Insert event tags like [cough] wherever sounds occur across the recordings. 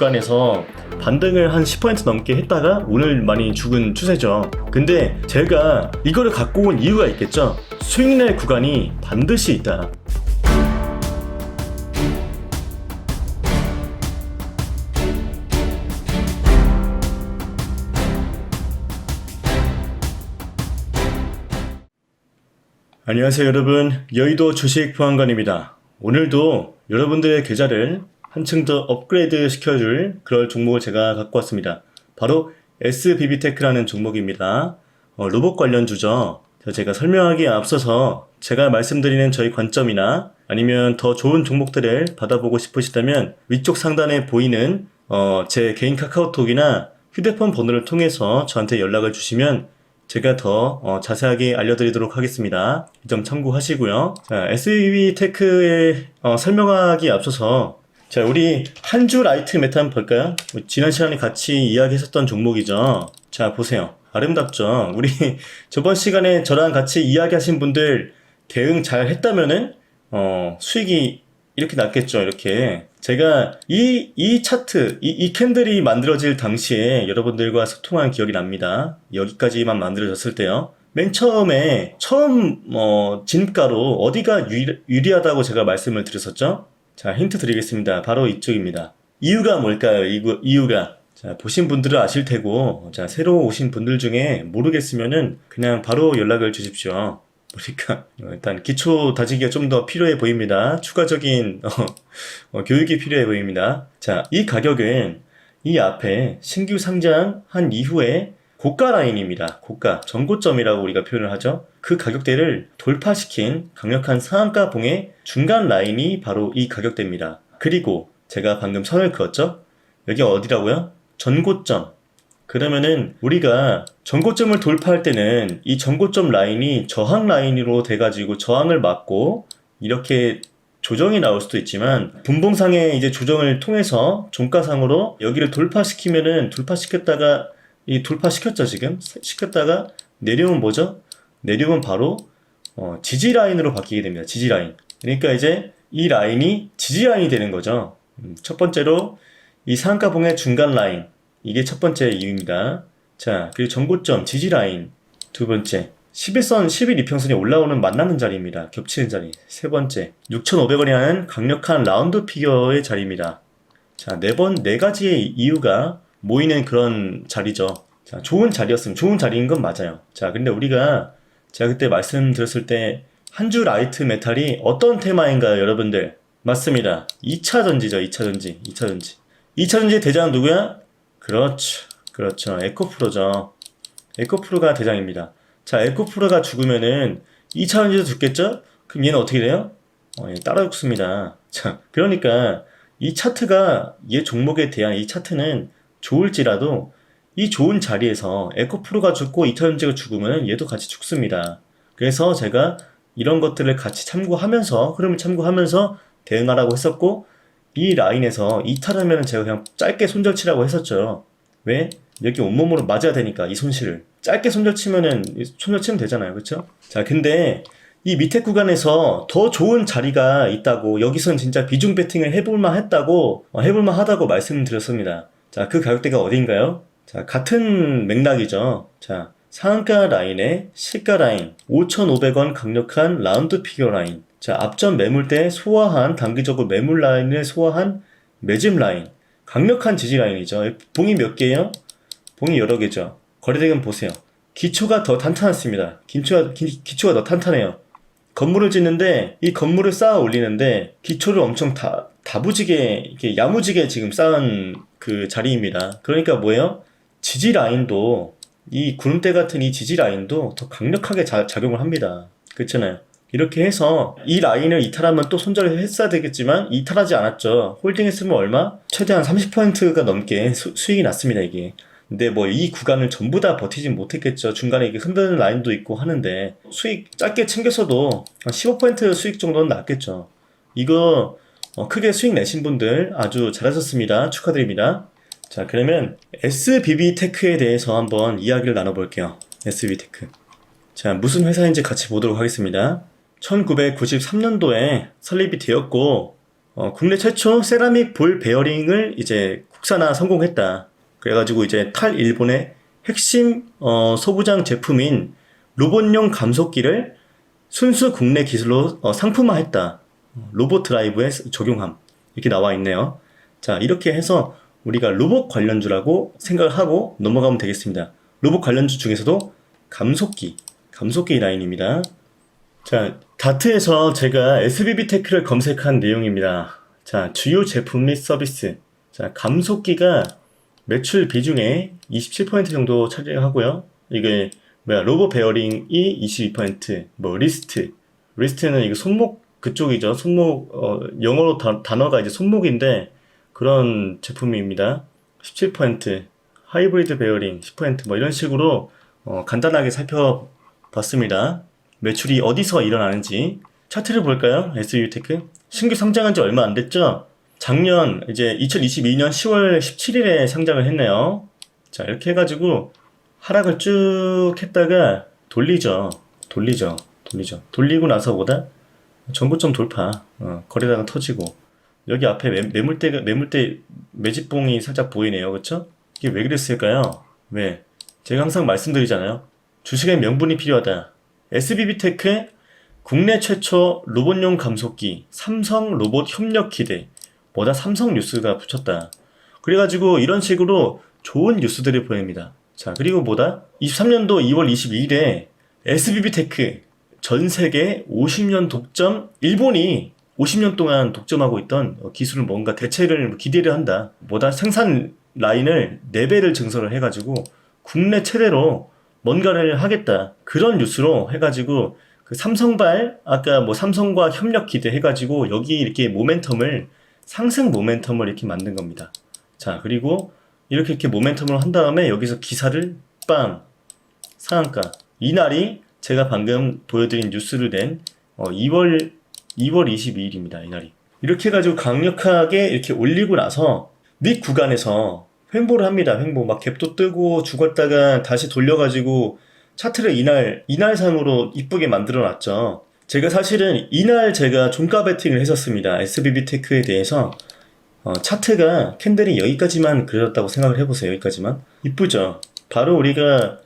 구간에서 반등을 한 10% 넘게 했다가 오늘 많이 죽은 추세죠. 근데 제가 이거를 갖고 온 이유가 있겠죠. 수익낼 구간이 반드시 있다. 안녕하세요 여러분 여의도 주식 보안관입니다 오늘도 여러분들의 계좌를 한층 더 업그레이드 시켜줄 그럴 종목을 제가 갖고 왔습니다 바로 SBB테크라는 종목입니다 어, 로봇 관련 주죠 자, 제가 설명하기에 앞서서 제가 말씀드리는 저희 관점이나 아니면 더 좋은 종목들을 받아보고 싶으시다면 위쪽 상단에 보이는 어, 제 개인 카카오톡이나 휴대폰 번호를 통해서 저한테 연락을 주시면 제가 더 어, 자세하게 알려드리도록 하겠습니다. 이 점 참고하시고요. 자, SBB 테크의 어, 설명하기 앞서서 자, 우리 한주 라이트 메타 한번 볼까요? 지난 시간에 같이 이야기했었던 종목이죠. 자, 보세요. 아름답죠? 우리 [laughs] 저번 시간에 저랑 같이 이야기하신 분들 대응 잘 했다면은 어, 수익이 이렇게 났겠죠. 이렇게 제가 이, 이 차트, 이, 이 캔들이 만들어질 당시에 여러분들과 소통한 기억이 납니다. 여기까지만 만들어졌을 때요. 맨 처음에 처음 뭐 진가로 어디가 유리, 유리하다고 제가 말씀을 드렸었죠. 자 힌트 드리겠습니다. 바로 이쪽입니다. 이유가 뭘까요? 이유, 이유가 자 보신 분들은 아실 테고 자 새로 오신 분들 중에 모르겠으면은 그냥 바로 연락을 주십시오. 어, 일단 기초 다지기가 좀 더 필요해 보입니다. 추가적인 [laughs] 어, 어, 교육이 필요해 보입니다. 자, 이 가격은 이 앞에 신규 상장한 이후에 고가 라인입니다. 고가, 전고점이라고 우리가 표현을 하죠. 그 가격대를 돌파시킨 강력한 상한가 봉의 중간 라인이 바로 이 가격대입니다. 그리고 제가 방금 선을 그었죠? 여기 어디라고요? 전고점. 그러면은 우리가 전고점을 돌파할 때는 이 전고점 라인이 저항 라인으로 돼가지고 저항을 막고 이렇게 조정이 나올 수도 있지만 분봉상의 이제 조정을 통해서 종가상으로 여기를 돌파시키면은 돌파시켰다가 이 돌파시켰죠 지금 시켰다가 내려오면 뭐죠? 내려오면 바로 어, 지지 라인으로 바뀌게 됩니다. 지지 라인. 그러니까 이제 이 라인이 지지 라인이 되는 거죠. 음, 첫 번째로 이 상가봉의 중간 라인 이게 첫 번째 이유입니다. 자, 그리고 전고점, 지지 라인. 두 번째, 11선, 11 이평선이 올라오는 만나는 자리입니다. 겹치는 자리. 세 번째, 6,500원이라는 강력한 라운드 피겨의 자리입니다. 자, 네 번, 네 가지의 이유가 모이는 그런 자리죠. 자, 좋은 자리였으면 좋은 자리인 건 맞아요. 자, 근데 우리가 제가 그때 말씀드렸을 때한주 라이트 메탈이 어떤 테마인가요, 여러분들? 맞습니다. 2차 전지죠, 2차 전지. 2차 전지. 2차 전지의 대장은 누구야? 그렇죠. 그렇죠. 에코프로죠. 에코프로가 대장입니다. 자, 에코프로가 죽으면은 2차 전지도 죽겠죠? 그럼 얘는 어떻게 돼요? 어, 얘 따라 죽습니다. 자, 그러니까 이 차트가 얘 종목에 대한 이 차트는 좋을지라도 이 좋은 자리에서 에코프로가 죽고 2차 전지가 죽으면 얘도 같이 죽습니다. 그래서 제가 이런 것들을 같이 참고하면서 흐름을 참고하면서 대응하라고 했었고 이 라인에서 이탈하면 제가 그냥 짧게 손절치라고 했었죠. 왜? 여기 온몸으로 맞아야 되니까 이 손실을 짧게 손절치면은 손절치면 되잖아요, 그렇죠? 자, 근데 이 밑에 구간에서 더 좋은 자리가 있다고 여기선 진짜 비중 배팅을 해볼만 했다고 어, 해볼만 하다고 말씀드렸습니다. 자, 그 가격대가 어딘가요? 자, 같은 맥락이죠. 자, 상한가 라인에 시가 라인 5,500원 강력한 라운드 피겨 라인 자, 앞전 매물대 소화한 단기적으로 매물 라인을 소화한 매집 라인. 강력한 지지 라인이죠. 봉이 몇 개예요? 봉이 여러 개죠. 거래대금 보세요. 기초가 더 탄탄했습니다. 기초가, 기, 기초가 더 탄탄해요. 건물을 짓는데 이 건물을 쌓아 올리는데 기초를 엄청 다 다부지게 이렇게 야무지게 지금 쌓은 그 자리입니다. 그러니까 뭐예요? 지지 라인도 이 구름대 같은 이 지지 라인도 더 강력하게 자, 작용을 합니다. 그렇잖아요. 이렇게 해서 이 라인을 이탈하면 또 손절을 했어야 되겠지만 이탈하지 않았죠. 홀딩했으면 얼마? 최대한 30%가 넘게 수, 수익이 났습니다, 이게. 근데 뭐 이 구간을 전부 다 버티진 못했겠죠. 중간에 이게 흔드는 라인도 있고 하는데 수익 짧게 챙겼어도 한 15% 수익 정도는 났겠죠. 이거 어, 크게 수익 내신 분들 아주 잘하셨습니다. 축하드립니다. 자, 그러면 SBB 테크에 대해서 한번 이야기를 나눠볼게요. SBB 테크. 자, 무슨 회사인지 같이 보도록 하겠습니다. 1993년도에 설립이 되었고 어, 국내 최초 세라믹 볼 베어링을 이제 국산화 성공했다. 그래가지고 이제 탈 일본의 핵심 어, 소부장 제품인 로봇용 감속기를 순수 국내 기술로 어, 상품화했다. 로봇 드라이브에 적용함. 이렇게 나와 있네요. 자, 이렇게 해서 우리가 로봇 관련주라고 생각을 하고 넘어가면 되겠습니다. 로봇 관련주 중에서도 감속기, 감속기 라인입니다. 자, 다트에서 제가 SBB 테크를 검색한 내용입니다. 자, 주요 제품 및 서비스. 자, 감속기가 매출 비중의 27% 정도 차지하고요. 이게 뭐야 로봇 베어링이 22%, 뭐 리스트, 리스트는 이거 손목 그쪽이죠. 손목 어, 영어로 다- 단어가 이제 손목인데 그런 제품입니다. 17% 하이브리드 베어링 10%뭐 이런 식으로 어, 간단하게 살펴봤습니다. 매출이 어디서 일어나는지 차트를 볼까요? SU테크 신규 상장한 지 얼마 안 됐죠? 작년 이제 2022년 10월 17일에 상장을 했네요. 자 이렇게 해가지고 하락을 쭉 했다가 돌리죠. 돌리죠. 돌리죠. 돌리고 나서보다 전고점 돌파, 어, 거래량은 터지고 여기 앞에 매, 매물대가 매물대 매집봉이 살짝 보이네요, 그렇죠? 이게 왜 그랬을까요? 왜? 제가 항상 말씀드리잖아요. 주식의 명분이 필요하다. SBB 테크의 국내 최초 로봇용 감속기 삼성 로봇 협력 기대 뭐다 삼성 뉴스가 붙였다. 그래가지고 이런 식으로 좋은 뉴스들을 보냅니다. 자 그리고 뭐다 23년도 2월 22일에 SBB 테크 전 세계 50년 독점 일본이 50년 동안 독점하고 있던 어, 기술을 뭔가 대체를 기대를 한다. 뭐다 생산 라인을 4배를 증설을 해가지고 국내 최대로 뭔가를 하겠다. 그런 뉴스로 해가지고 그 삼성발 아까 뭐 삼성과 협력 기대 해가지고 여기 이렇게 모멘텀을 상승 모멘텀을 이렇게 만든 겁니다. 자 그리고 이렇게 이렇게 모멘텀을 한 다음에 여기서 기사를 빵 상한가 이날이 제가 방금 보여드린 뉴스를 낸 어, 2월 2월 22일입니다. 이날이 이렇게 해가지고 강력하게 이렇게 올리고 나서 밑 구간에서 횡보를 합니다. 횡보 막 갭도 뜨고 죽었다가 다시 돌려가지고 차트를 이날 이날상으로 이쁘게 만들어 놨죠. 제가 사실은 이날 제가 종가 베팅을 했었습니다. SBB 테크에 대해서 어, 차트가 캔들이 여기까지만 그려졌다고 생각을 해보세요. 여기까지만 이쁘죠. 바로 우리가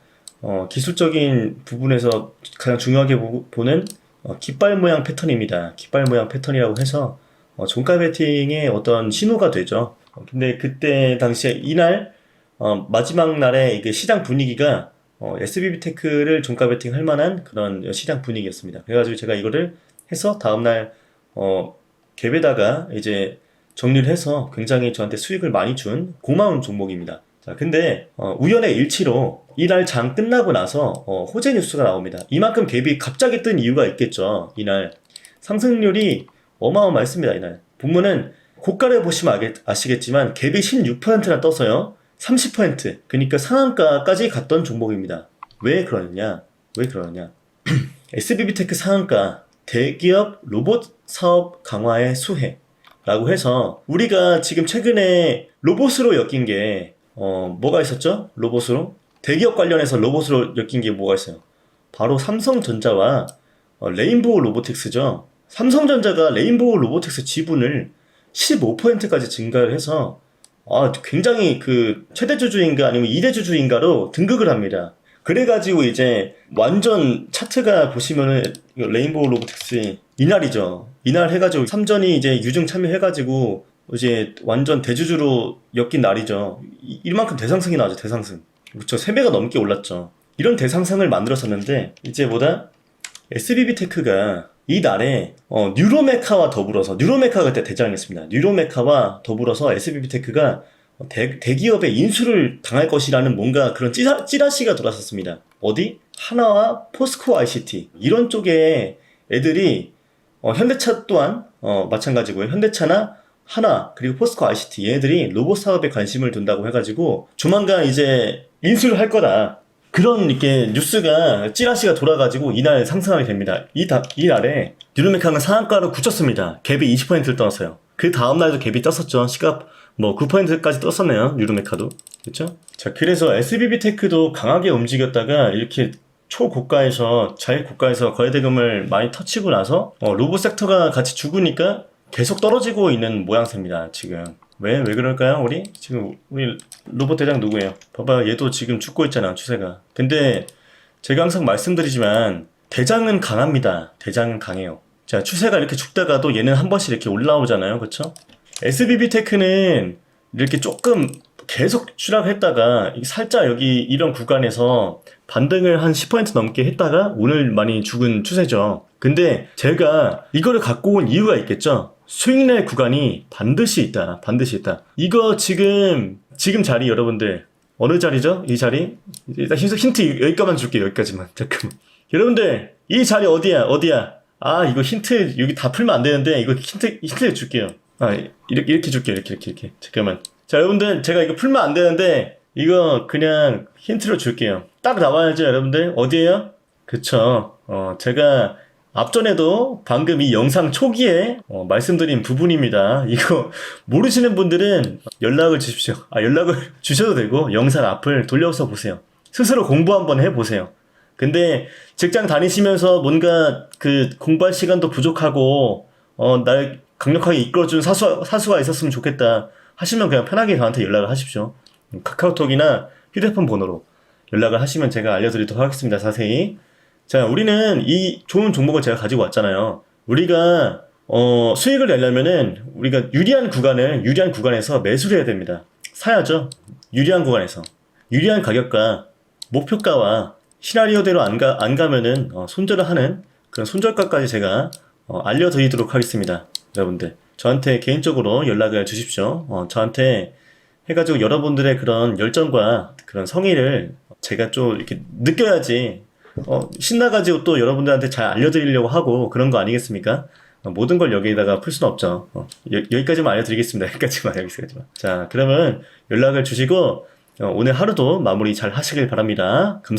어, 기술적인 부분에서 가장 중요하게 보, 는 어, 깃발 모양 패턴입니다. 깃발 모양 패턴이라고 해서 어, 종가 베팅의 어떤 신호가 되죠. 어, 근데 그때 당시에 이날 어, 마지막 날에 이게 시장 분위기가 어, SBB 테크를 종가 베팅 할 만한 그런 시장 분위기였습니다. 그래가지고 제가 이거를 해서 다음날 어, 갭에다가 이제 정리를 해서 굉장히 저한테 수익을 많이 준 고마운 종목입니다. 자, 근데 어, 우연의 일치로 이날 장 끝나고 나서 어, 호재 뉴스가 나옵니다. 이만큼 갭이 갑자기 뜬 이유가 있겠죠. 이날 상승률이 어마어마했습니다. 이날 본문은 고가를 보시면 아시겠지만 갭이 16%나 떠서요. 30% 그러니까 상한가까지 갔던 종목입니다. 왜 그러느냐? 왜 그러느냐? [clears throat] SBB 테크 상한가 대기업 로봇 사업 강화의 수혜 라고 해서 우리가 지금 최근에 로봇으로 엮인 게 어, 뭐가 있었죠? 로봇으로 대기업 관련해서 로봇으로 엮인 게 뭐가 있어요? 바로 삼성전자와 어, 레인보우 로보틱스죠. 삼성전자가 레인보우 로보틱스 지분을 15%까지 증가를 해서 아, 굉장히 그 최대주주인가 아니면 이대주주인가로 등극을 합니다. 그래가지고 이제 완전 차트가 보시면은 레인보우 로보틱스 이날이죠. 이날 해가지고 삼전이 이제 유증 참여해가지고 이제 완전 대주주로 엮인 날이죠. 이- 이만큼 대상승이 나죠, 대상승. 그렇죠. 3배가 넘게 올랐죠. 이런 대상승을 만들었었는데 이제 뭐다? SBB 테크가 이 날에 어, 뉴로메카와 더불어서 뉴로메카가 그때 대장했습니다. 뉴로메카와 더불어서 SBB 테크가 대, 대기업의 인수를 당할 것이라는 뭔가 그런 찌라, 찌라시가 돌았었습니다. 어디? 하나와 포스코 ICT 이런 쪽에 애들이 어, 현대차 또한 어, 마찬가지고요. 현대차나 하나 그리고 포스코 ICT 얘네들이 로봇 사업에 관심을 둔다고 해가지고 조만간 이제 인수를 할 거다. 그런 이렇게 뉴스가 찌라시가 돌아가지고 이날 상승하게 됩니다. 이, 다, 이날에 뉴르메카는 상한가로 굳혔습니다. 갭이 20%를 떠났어요. 그 다음날도 갭이 떴었죠. 시가 뭐 9%까지 떴었네요. 뉴르메카도. 그렇죠? 자, 그래서 SBB 테크도 강하게 움직였다가 이렇게 초고가에서 자일고가에서 거래대금을 많이 터치고 나서 어, 로봇 섹터가 같이 죽으니까 계속 떨어지고 있는 모양새입니다. 지금 왜, 왜 그럴까요, 우리? 지금, 우리 로봇 대장 누구예요? 봐봐, 얘도 지금 죽고 있잖아, 추세가. 근데, 제가 항상 말씀드리지만, 대장은 강합니다. 대장은 강해요. 자, 추세가 이렇게 죽다가도 얘는 한 번씩 이렇게 올라오잖아요. 그쵸? SBB 테크는 이렇게 조금 계속 추락했다가, 살짝 여기 이런 구간에서 반등을 한 10% 넘게 했다가 오늘 많이 죽은 추세죠. 근데 제가 이거를 갖고 온 이유가 있겠죠? 수익낼 구간이 반드시 있다. 반드시 있다. 이거 지금, 지금 자리 여러분들, 어느 자리죠? 이 자리? 일단 힌트, 힌트 여기까지만 줄게요. 여기까지만. 잠깐만. 여러분들, 이 자리 어디야? 어디야? 아, 이거 힌트, 여기 다 풀면 안 되는데, 이거 힌트, 힌트 줄게요. 아, 이렇게, 이렇게 줄게요. 이렇게, 이렇게, 이렇게. 잠깐만. 자, 여러분들, 제가 이거 풀면 안 되는데, 이거 그냥 힌트로 줄게요. 딱 나와야죠, 여러분들. 어디에요? 그쵸. 어, 제가 앞전에도 방금 이 영상 초기에 어, 말씀드린 부분입니다. 이거 [laughs] 모르시는 분들은 연락을 주십시오. 아, 연락을 [laughs] 주셔도 되고 영상 앞을 돌려서 보세요. 스스로 공부 한번 해보세요. 근데 직장 다니시면서 뭔가 그 공부할 시간도 부족하고 어, 날 강력하게 이끌어준 사수, 사수가 있었으면 좋겠다 하시면 그냥 편하게 저한테 연락을 하십시오. 카카오톡이나 휴대폰 번호로 연락을 하시면 제가 알려드리도록 하겠습니다. 자세히. 자, 우리는 이 좋은 종목을 제가 가지고 왔잖아요. 우리가 어, 수익을 내려면은 우리가 유리한 구간을 유리한 구간에서 매수를 해야 됩니다. 사야죠. 유리한 구간에서 유리한 가격과 목표가와 시나리오대로 안, 가, 안 가면은 어, 손절을 하는 그런 손절가까지 제가 어, 알려드리도록 하겠습니다. 여러분들 저한테 개인적으로 연락을 주십시오. 어, 저한테 해가지고 여러분들의 그런 열정과 그런 성의를 제가 좀 이렇게 느껴야지 어, 신나가지고 또 여러분들한테 잘 알려드리려고 하고 그런 거 아니겠습니까? 어, 모든 걸 여기에다가 풀 수는 없죠. 어, 여, 여기까지만 알려드리겠습니다. [laughs] 여기까지만, 여기까지만. 자, 그러면 연락을 주시고, 어, 오늘 하루도 마무리 잘 하시길 바랍니다. 감사합니다.